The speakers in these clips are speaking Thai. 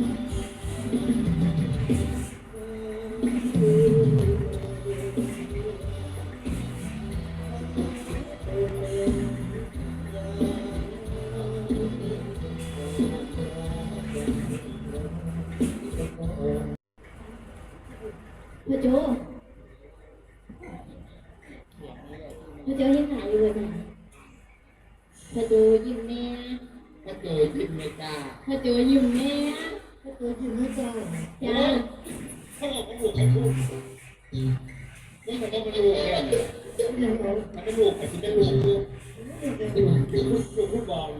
พ่อโจพ่อโจยังหายอยู่เลยนะพ่ อโจยิ้มแน่ถ้าเจอยิ้มไม่กล้าพ่อโจยิ้มแน่ถ้าเจอยิ้มไม่กล้าจ้าเขาบอกว่าลูกเป็นลูกนี่มันต้องเป็นลูแค่ไหนมันเป็นลูกแต่ที่เป็นลูกลูกลูกลูกลูกบอล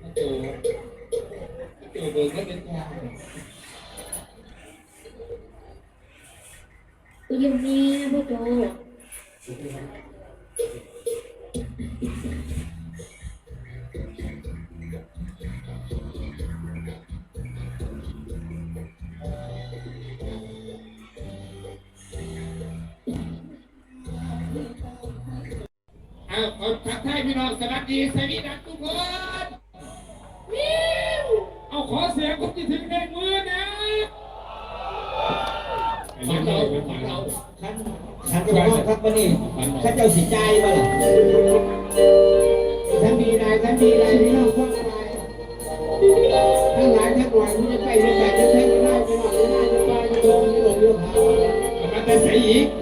ถ้าเจอถ้าเจอเบอร์ก็เป็นกลางยิ้มแน่พ่อโจ เอาเอาทักทายพี่น้องสวัสดีสวัสดีนะทุกคนวิวเอาขอเสียงคนที่ถึงในมือนะฝันเราฝันเราขันขันจะบอกครับวันนี้ข้าเจ้าสิใจายบ่ล่ะท่านดีนายท่านดีนายพี่น้องพวกนายทั้งหลายทั้งหลายที่จะไปจะไปจะใช้ไม่ได้จะหน่อยจะได้จะไปจะลงจะหลงจะหามันจะใส่อีก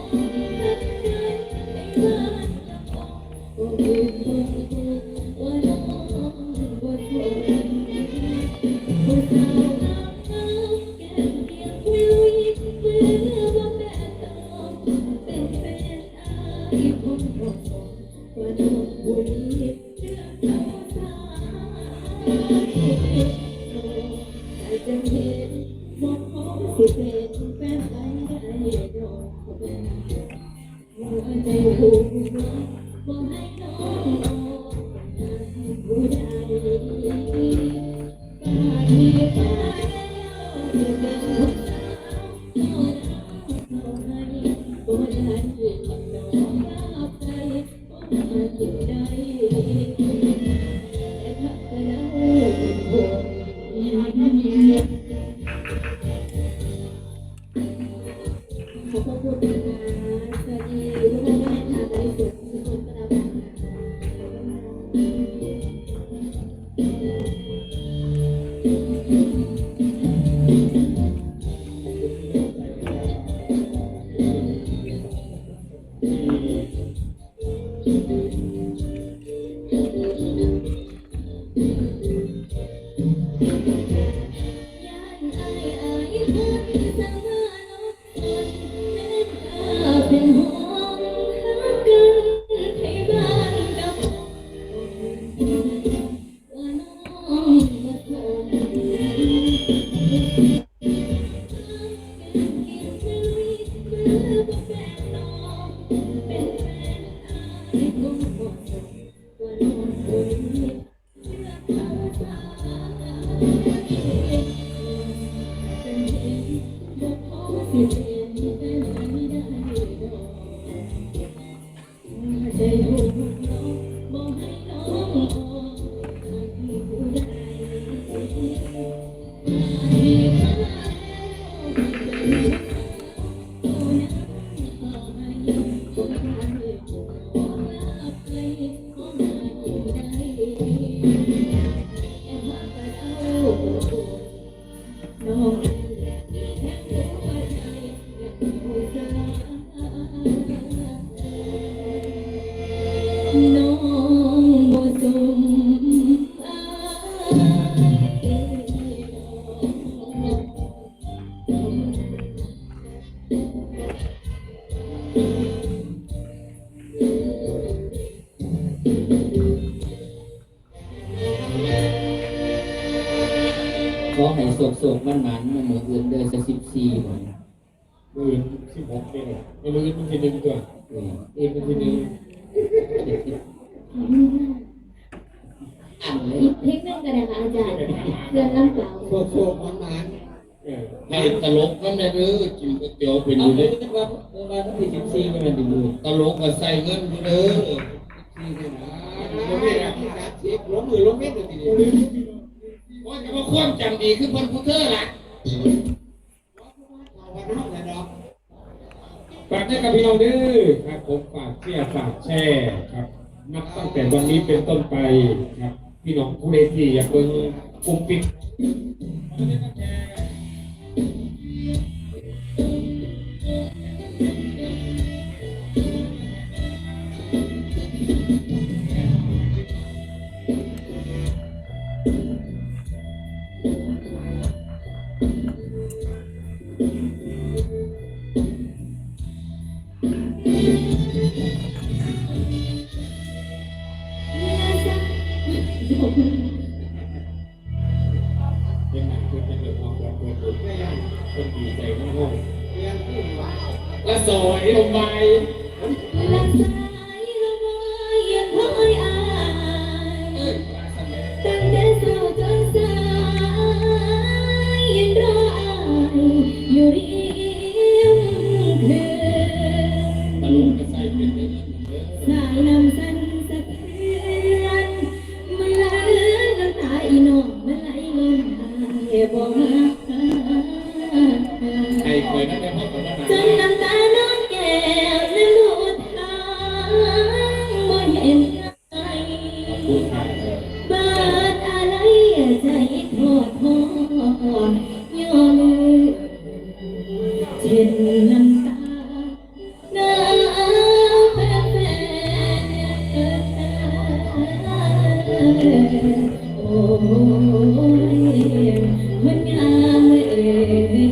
เข เป็นห่วงหากันให้บ้านกับว่าน้องมาส่งกินชีวิตเมื่อแฟนน้องเป็นแฟนอายคงบ่ส่งว่าน้องคนนี้เชื่อเขาสา โศกๆมันมันๆมืออื่นเดือนจะสิบสี่วันมือสิบหกเนี่ยไม่รู้มันทีหนึ่งตัวเออเองมันทีหนึ่งอันเลยอีกเพลงหนึงก็ได้ค่ะอาจารย์เรื่องน้ำเปล่าโซโซมันมันให้ตลกน้ำในเด้อกินก๋วยเตี๋ยวเป็นอเอายู่ไปเด้อนึกว่าเว่าต้องที่สิบสี่มันดีเลยตลกก็ใส่เงินอยู่เด้อที่นี่นล้มเม็ดนะที่สามสิบล้มมือล้มเม็ดเลยทีเดียว โอ้ยจะมาความจำดีคือเพิ่นผู้เธอล่ะเอาวันนอกเลยเนาะฝากให้กับพี่น้องเด้อครับผมฝากเชียร์ฝากแช่ครับ นับตั้งแต่วันนี้เป็นต้นไปครับ พี่น้องผู้ใดที่อยากเบิ่งกลุ่มปิด คนดีใจทั้งห้องเรียนที่ว่าและซอยลงไปละสา นน้ำตาน้ำแพ้แพ้โอ้ยมันงามเอ่ย